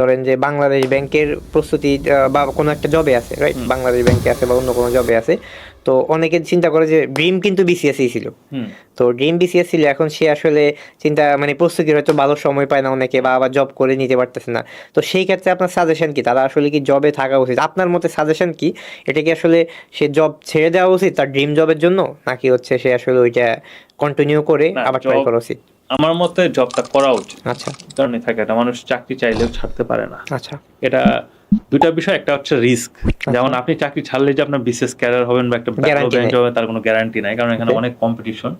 ধরেন যে বাংলাদেশ ব্যাংকের প্রস্তুতি বা কোনো একটা জবে আছে রাইট বাংলাদেশ ব্যাংকে আছে বা অন্য কোনো জবে আছে। তো অনেকে চিন্তা করে যে ড্রিম কিন্তু বিসিএসই ছিল। তো ড্রিম বিসিএস ছিল এখন সে আসলে চিন্তা মানে প্রস্তুতির হয়তো ভালো সময় পায় না অনেকে বা আবার জব করে নিতে পারতেছে না। তো সেই ক্ষেত্রে আপনার সাজেশন কি? তারা আসলে কি জবে থাকা উচিত? আপনার মতে সাজেশন কি? এটা কি আসলে সে জব ছেড়ে দেওয়া উচিত তার ড্রিম জবের জন্য? নাকি হচ্ছে সে আসলে ওইটা কন্টিনিউ করে আবার ট্রাই করা উচিত? আমার মতে জবটা করা উচিত। আচ্ছা। কারণে থাকে একটা মানুষ চাকরি চাইলেও ছাড়তে পারে না। আচ্ছা। এটা দুটা বিষয় একটা হচ্ছে রিস্ক যেমন আপনি চাকরি ছাড়লে যে আপনার বিশেষ ক্যারিয়ার হবেন বা একটা বেঞ্চ হবে তার কোনো গ্যারান্টি নাই কারণ এখানে অনেক কম্পিটিশন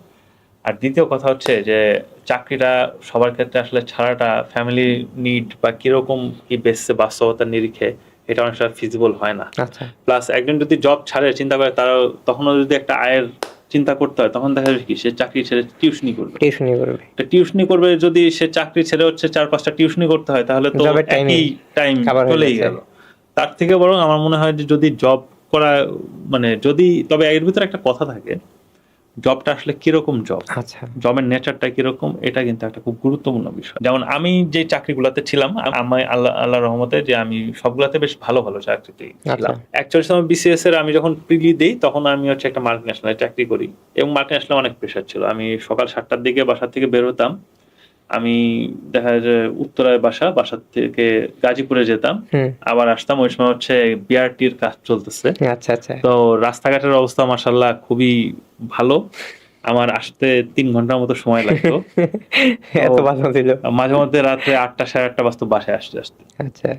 আর দ্বিতীয় কথা হচ্ছে যে চাকরিটা সবার ক্ষেত্রে আসলে ছাড়াটা ফ্যামিলি নিড বা কীরকম কি বেসছে বাস্তবতার নিরিখে এটা অনেক সময় ফিজিবল হয় না। আচ্ছা। প্লাস একজন যদি জব ছাড়ে চিন্তা করে তারা তখনও যদি একটা আয়ের চিন্তা করতে হয় তখন দেখা যাবে কি সে চাকরি ছেড়ে টিউশনি করবে। টিউশনি করবে। তো টিউশনি করবে যদি সে চাকরি ছেড়ে হচ্ছে চার পাঁচটা টিউশনি করতে হয় তাহলে তো একই টাইম চলেই। গেল। তার থেকে বরং আমার মনে হয় যে যদি জব করা মানে যদি তবে এর ভিতরে একটা কথা থাকে জবটা আসলে কীরকম জব আচ্ছা। জবের নেচারটা কীরকম? এটা কিন্তু একটা খুব গুরুত্বপূর্ণ বিষয়। যেমন আমি যে চাকরিগুলোতে ছিলাম আমি আল্লাহ আল্লাহ রহমতে যে আমি সবগুলাতে বেশ ভালো ভালো চাকরিতে ছিলাম। আচ্ছা। অ্যাকচুয়ালি সময় বিসিএস এর আমি যখন প্রিলি দিই তখন আমি হচ্ছে একটা মাল্টি ন্যাশনাল চাকরি করি। এবং মাল্টি ন্যাশনাল অনেক প্রেশার ছিল। আমি সকাল সাতটার দিকে বাসার থেকে বের হতাম। আমি দেখা যায় যে উত্তরায় বাসা বাসা থেকে গাজীপুরে যেতাম। আবার আসতাম ওই সময় হচ্ছে বিআরটির কাজ চলতেছে। আচ্ছা আচ্ছা। তো রাস্তাঘাটের অবস্থা মাসাল্লাহ খুবই ভালো। আমার আসতে তিন ঘণ্টার মতো সময় লাগতো। এত ছিল। মাঝে মধ্যে রাত্রে আটটা সাড়ে আটটা বাজতো বাসায় আসতে আসতে। আচ্ছা।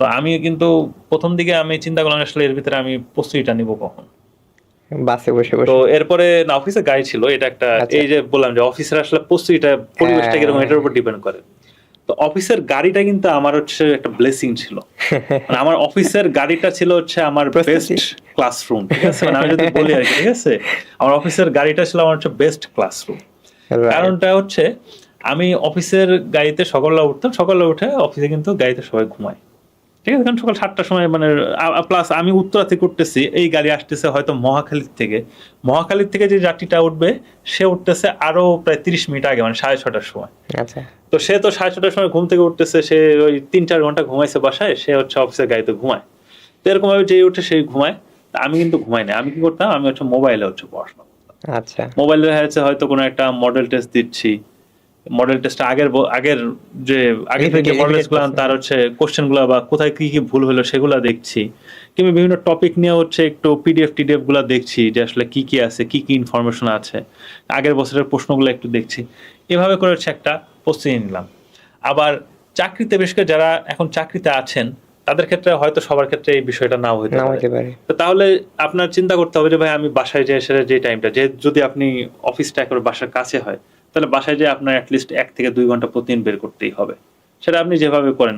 তো আমি কিন্তু প্রথম দিকে আমি চিন্তা করলাম আসলে এর ভিতরে আমি প্রস্তুতিটা নিব কখন? বাসে বসে বসে। তো এরপরে না অফিসে গাড়ি ছিল এটা একটা আচ্ছা। এই যে বললাম যে অফিসের আসলে প্রস্তুতিটা পরিবেশটা হ্যাঁ। কীরকম এটার উপর ডিপেন্ড করে। তো অফিসের গাড়িটা কিন্তু আমার হচ্ছে একটা ব্লেসিং ছিল। মানে আমার অফিসের গাড়িটা ছিল হচ্ছে আমার বেস্ট ক্লাসরুম ঠিক আছে? মানে আমি যদি বলি আর কি ঠিক আছে? আমার অফিসের গাড়িটা ছিল আমার হচ্ছে বেস্ট ক্লাসরুম কারণটা হচ্ছে আমি অফিসের গাড়িতে সকালবেলা উঠতাম সকালবেলা উঠে অফিসে কিন্তু গাড়িতে সবাই ঘুমায়। ঠিক আছে কারণ সকাল সাতটার সময় মানে প্লাস আমি উত্তরা থেকে উঠতেছি এই গাড়ি আসতেছে হয়তো মহাখালীর থেকে। মহাখালীর থেকে যে যাত্রীটা উঠবে সে উঠতেছে আরও প্রায় তিরিশ মিনিট আগে মানে সাড়ে ছটার সময়। আচ্ছা। তো সে তো সাড়ে ছটার সময় ঘুম থেকে উঠতেছে সে ওই তিন চার ঘণ্টা ঘুমাইছে বাসায় সে হচ্ছে অফিসের গাড়িতে ঘুমায়। তো এরকম ভাবে যে উঠে সেই ঘুমায় আমি কিন্তু ঘুমাই না আমি কি করতাম? আমি হচ্ছে মোবাইলে হচ্ছে পড়াশোনা। আচ্ছা। মোবাইলে হয়তো কোনো একটা মডেল টেস্ট দিচ্ছি মডেল টেস্ট আগের আগের যে আগে থেকে মডেল করছেন। তার হচ্ছে কোশ্চেনগুলা বা কোথায় কি কি ভুল হলো সেগুলা দেখছি। কিংবা বিভিন্ন টপিক নিয়ে হচ্ছে একটু পিডিএফ টিডিএফগুলা দেখছি যে আসলে কি কি আছে কি কি ইনফরমেশন আছে। আগের বছরের প্রশ্নগুলো একটু দেখছি। এভাবে করে হচ্ছে একটা প্রস্তুতি নিলাম। আবার চাকরিতে বিশেষ করে যারা এখন চাকরিতে আছেন তাদের ক্ষেত্রে হয়তো সবার ক্ষেত্রে এই বিষয়টা নাও নাও পারে। তো তাহলে আপনার চিন্তা করতে হবে যে ভাই আমি বাসায় যে এসে যে টাইমটা যে যদি আপনি অফিসটা করে বাসার কাছে হয় তাহলে বাসায় যে আপনার অ্যাটলিস্ট এক থেকে দুই ঘণ্টা প্রতিদিন বের করতেই হবে। সেটা আপনি যেভাবে করেন